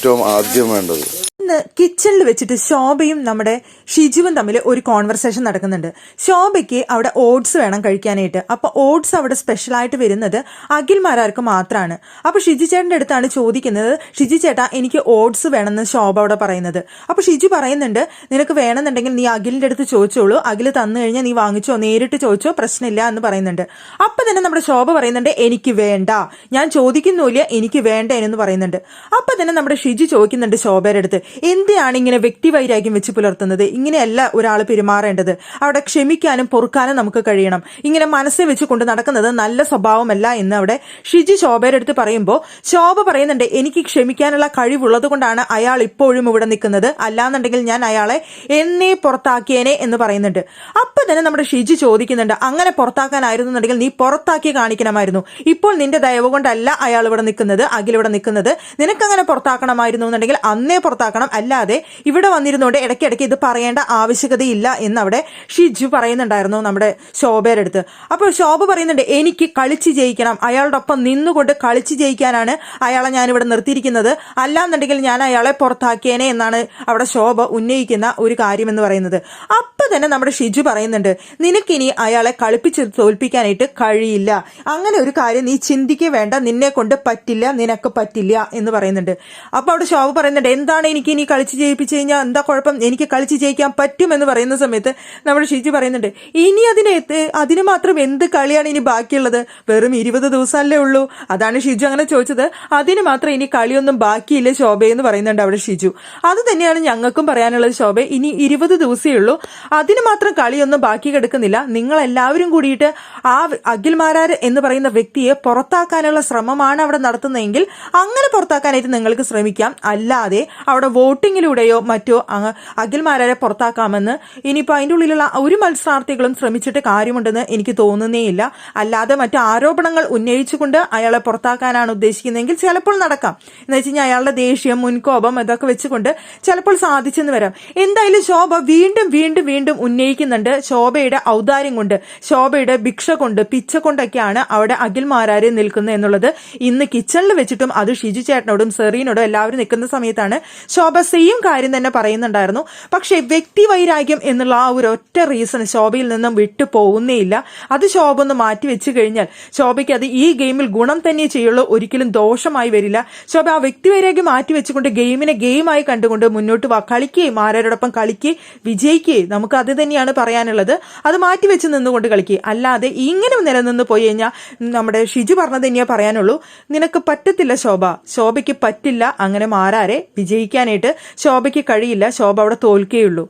ഏറ്റവും ആദ്യം വേണ്ടത്. ഇന്ന് കിച്ചണിൽ വെച്ചിട്ട് ശോഭയും നമ്മുടെ ഷിജുവും തമ്മിൽ ഒരു കോൺവെർസേഷൻ നടക്കുന്നുണ്ട്. ശോഭയ്ക്ക് അവിടെ ഓട്സ് വേണം കഴിക്കാനായിട്ട്. അപ്പൊ ഓട്സ് അവിടെ സ്പെഷ്യലായിട്ട് വരുന്നത് അഖിൽമാരാർക്ക് മാത്രമാണ് അപ്പൊ ഷിജു ചേട്ടന്റെ അടുത്താണ് ചോദിക്കുന്നത് ഷിജു ചേട്ടാ എനിക്ക് ഓട്സ് വേണമെന്ന് ശോഭ അവിടെ പറയുന്നത്. അപ്പൊ ഷിജു പറയുന്നുണ്ട് നിനക്ക് വേണമെന്നുണ്ടെങ്കിൽ നീ അഖിലിന്റെ അടുത്ത് ചോദിച്ചോളൂ. അഖിൽ തന്നു കഴിഞ്ഞാൽ നീ വാങ്ങിച്ചോ നേരിട്ട് ചോദിച്ചോ പ്രശ്നമില്ല എന്ന് പറയുന്നുണ്ട്. അപ്പൊ തന്നെ നമ്മുടെ ശോഭ പറയുന്നുണ്ട് എനിക്ക് വേണ്ട. ഞാൻ ചോദിക്കുന്നില്ല എനിക്ക് വേണ്ട എന്ന് പറയുന്നുണ്ട്. അപ്പൊ തന്നെ നമ്മുടെ ഷിജു ചോദിക്കുന്നുണ്ട് ശോഭയുടെ അടുത്ത് എന്തിനാണ് ഇങ്ങനെ വ്യക്തിവൈരാഗ്യം വെച്ച് പുലർത്തുന്നത്? ഇങ്ങനെയല്ല ഒരാൾ പെരുമാറേണ്ടത്. അവിടെ ക്ഷമിക്കാനും പൊറുക്കാനും നമുക്ക് കഴിയണം. ഇങ്ങനെ മനസ്സിൽ വെച്ച് കൊണ്ട് നടക്കുന്നത് നല്ല സ്വഭാവമല്ല എന്ന് അവിടെ ഷിജി ശോഭയുടെ അടുത്ത് പറയുമ്പോൾ ശോഭ പറയുന്നുണ്ട് എനിക്ക് ക്ഷമിക്കാനുള്ള കഴിവുള്ളത് കൊണ്ടാണ് അയാൾ ഇപ്പോഴും ഇവിടെ നിൽക്കുന്നത്. അല്ലാന്നുണ്ടെങ്കിൽ ഞാൻ അയാളെ എന്നേ പുറത്താക്കിയേനെ എന്ന് പറയുന്നുണ്ട്. അപ്പൊ തന്നെ നമ്മുടെ ഷിജി ചോദിക്കുന്നുണ്ട് അങ്ങനെ പുറത്താക്കാനായിരുന്നുണ്ടെങ്കിൽ നീ പുറത്താക്കി കാണിക്കണമായിരുന്നു. ഇപ്പോൾ നിന്റെ ദയവ് കൊണ്ടല്ല അയാൾ ഇവിടെ നിൽക്കുന്നത് അഖിൽ ഇവിടെ നിൽക്കുന്നത്. നിനക്കങ്ങനെ പുറത്താക്കണമായിരുന്നു എന്നുണ്ടെങ്കിൽ അന്നേ പുറത്താക്കണം. അല്ലാതെ ഇവിടെ വന്നിരുന്നോണ്ട് ഇടയ്ക്കിടയ്ക്ക് ഇത് പറയേണ്ട ആവശ്യകതയില്ല എന്ന് അവിടെ ഷിജു പറയുന്നുണ്ടായിരുന്നു നമ്മുടെ ശോഭയുടെ അടുത്ത്. അപ്പോൾ ശോഭ പറയുന്നുണ്ട് എനിക്ക് കളിച്ച് ജയിക്കണം. അയാളോടൊപ്പം നിന്നുകൊണ്ട് കളിച്ച് ജയിക്കാനാണ് അയാളെ ഞാൻ ഇവിടെ നിർത്തിയിരിക്കുന്നത്. അല്ലാന്നുണ്ടെങ്കിൽ ഞാൻ അയാളെ പുറത്താക്കിയേനെ എന്നാണ് അവിടെ ശോഭ ഉന്നയിക്കുന്ന ഒരു കാര്യമെന്ന് പറയുന്നത്. അപ്പൊ തന്നെ നമ്മുടെ ഷിജു പറയുന്നുണ്ട് നിനക്കിനി അയാളെ കളിപ്പിച്ച് തോൽപ്പിക്കാനായിട്ട് കഴിയില്ല. അങ്ങനെ ഒരു കാര്യം നീ ചിന്തിക്കുക വേണ്ട. നിന്നെ കൊണ്ട് പറ്റില്ല. നിനക്ക് പറ്റില്ല എന്ന് പറയുന്നുണ്ട്. അപ്പോൾ അവിടെ ശോഭ പറയുന്നുണ്ട് എന്താണ് എനിക്ക് ഇനി കളിച്ച് ജയിപ്പിച്ചു കഴിഞ്ഞാൽ എന്താ കുഴപ്പം? എനിക്ക് കളിച്ച് ജയിക്കാൻ പറ്റുമെന്ന് പറയുന്ന സമയത്ത് നമ്മുടെ ഷിജു പറയുന്നുണ്ട് ഇനി അതിന് അതിന് മാത്രം എന്ത് കളിയാണ് ഇനി ബാക്കിയുള്ളത്? വെറും ഇരുപത് ദിവസമല്ലേ ഉള്ളൂ. അതാണ് ഷിജു അങ്ങനെ ചോദിച്ചത്. അതിന് മാത്രം ഇനി കളിയൊന്നും ബാക്കിയില്ല ശോഭ എന്ന് പറയുന്നുണ്ട് അവിടെ ഷിജു. അത് തന്നെയാണ് ഞങ്ങൾക്കും പറയാനുള്ളത് ശോഭ ഇനി ഇരുപത് ദിവസമേ ഉള്ളൂ. അതിന് മാത്രം കളിയൊന്നും ബാക്കി കിടക്കുന്നില്ല. നിങ്ങൾ എല്ലാവരും കൂടിയിട്ട് ആ അഖിൽ മാരാർ എന്ന് പറയുന്ന വ്യക്തിയെ പുറത്താക്കാനുള്ള ശ്രമമാണ് അവിടെ നടത്തുന്നതെങ്കിൽ അങ്ങനെ പുറത്താക്കാനായിട്ട് നിങ്ങൾക്ക് ശ്രമിക്കാം. അല്ലാതെ അവിടെ വോട്ടിങ്ങിലൂടെയോ മറ്റോ അഖിൽമാരെ പുറത്താക്കാമെന്ന് ഇനിയിപ്പോൾ അതിന്റെ ഉള്ളിലുള്ള ഒരു മത്സരാർത്ഥികളും ശ്രമിച്ചിട്ട് കാര്യമുണ്ടെന്ന് എനിക്ക് തോന്നുന്നേയില്ല. അല്ലാതെ മറ്റു ആരോപണങ്ങൾ ഉന്നയിച്ചുകൊണ്ട് അയാളെ പുറത്താക്കാനാണ് ഉദ്ദേശിക്കുന്നതെങ്കിൽ ചിലപ്പോൾ നടക്കാം. എന്ന് വെച്ച് കഴിഞ്ഞാൽ അയാളുടെ ദേഷ്യം മുൻകോപം ഇതൊക്കെ വെച്ചുകൊണ്ട് ചിലപ്പോൾ സാധിച്ചെന്ന് വരാം. എന്തായാലും ശോഭ വീണ്ടും വീണ്ടും വീണ്ടും ഉന്നയിക്കുന്നുണ്ട്. ശോഭയുടെ ഔദാര്യം കൊണ്ട് ശോഭയുടെ ഭിക്ഷ കൊണ്ട് പിച്ച കൊണ്ടൊക്കെയാണ് അവിടെ അഖിൽമാരാര് നിൽക്കുന്നത് എന്നുള്ളത്. ഇന്ന് കിച്ചണിൽ വെച്ചിട്ടും അത് ഷിജു ചേട്ടനോടും സെറീനോടും എല്ലാവരും നിൽക്കുന്ന സമയത്താണ് ശോഭ സെയിം കാര്യം തന്നെ പറയുന്നുണ്ടായിരുന്നു. പക്ഷേ വ്യക്തി വൈരാഗ്യം എന്നുള്ള ആ ഒരു ഒറ്റ റീസൺ ശോഭയിൽ നിന്നും വിട്ടു പോകുന്നേയില്ല. അത് ശോഭ ഒന്ന് മാറ്റി വെച്ച് കഴിഞ്ഞാൽ ശോഭയ്ക്ക് അത് ഈ ഗെയിമിൽ ഗുണം തന്നെ ചെയ്യുള്ളൂ. ഒരിക്കലും ദോഷമായി വരില്ല. ശോഭ ആ വ്യക്തി വൈരാഗ്യം മാറ്റി വെച്ചുകൊണ്ട് ഗെയിമിനെ ഗെയിമായി കണ്ടുകൊണ്ട് മുന്നോട്ട് കളിക്കുകയും ആരോടൊപ്പം കളിക്കുകയും വിജയിക്കുകയും. നമുക്ക് അത് തന്നെയാണ് പറയാനുള്ളത്. അത് മാറ്റി വെച്ച് നിന്നുകൊണ്ട് കളിക്കുക. അല്ലാതെ ഇങ്ങനെ നിലനിന്ന് പോയി കഴിഞ്ഞാൽ നമ്മുടെ ഷിജു പറഞ്ഞത് തന്നെയാണ് പറയാനുള്ളൂ. നിനക്ക് പറ്റത്തില്ല ശോഭ. ശോഭയ്ക്ക് പറ്റില്ല. അങ്ങനെ മാറാരെ. വിജയിക്കാനായിട്ട് ശോഭയ്ക്ക് കഴിയില്ല. ശോഭ അവിടെ തോൽക്കുകയുള്ളൂ